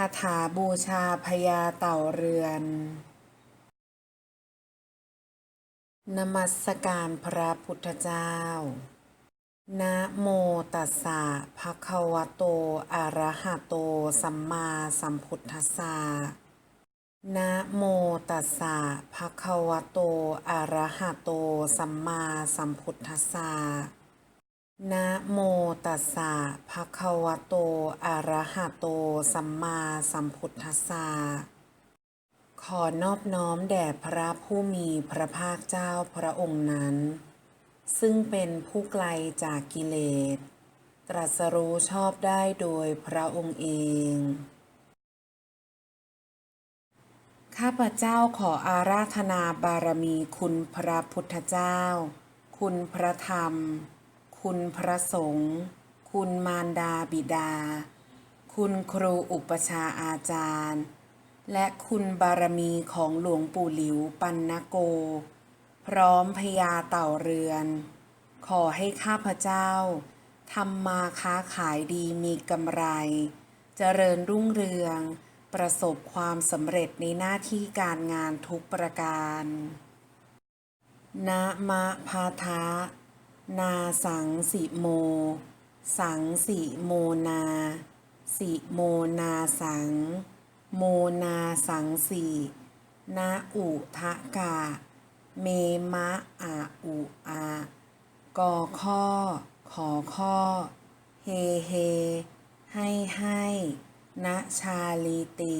คาถาบูชาพญาเต่าเรือน นมัสการพระพุทธเจ้า นะโมตัสสะภะคะวะโต อะระหะโต สัมมาสัมพุทธัสสะ นะโมตัสสะภะคะวะโต อะระหะโต สัมมาสัมพุทธัสสะ นะโมตัสสะภะคะวะโต อะระหะโต สัมมาสัมพุทธัสสะ ขอนอบน้อมแด่พระผู้มีพระภาคเจ้าพระองค์นั้น ซึ่งเป็นผู้ไกลจากกิเลส ตรัสรู้ชอบได้โดยพระองค์เอง ข้าพเจ้าขออาราธนาบารมีคุณพระพุทธเจ้า คุณพระธรรม คุณพระสงฆ์คุณมารดาบิดา คุณครูอุปชาอาจารย์ และคุณบารมีของหลวงปู่หลิวปันนโก พร้อมพญาเต่าเรือน ขอให้ข้าพเจ้าทำมาค้าขายดีมีกำไร เจริญรุ่งเรือง ประสบความสำเร็จในหน้าที่การงานทุกประการ นะมะพาทะ นาสังสิโม สังสิโมนา สิโมนาสัง โมนาสังสีนาอุทะกะเมมะอาอุอากอข้อ ขอข้อ เฮเฮ ให้ให้นะชาลีตี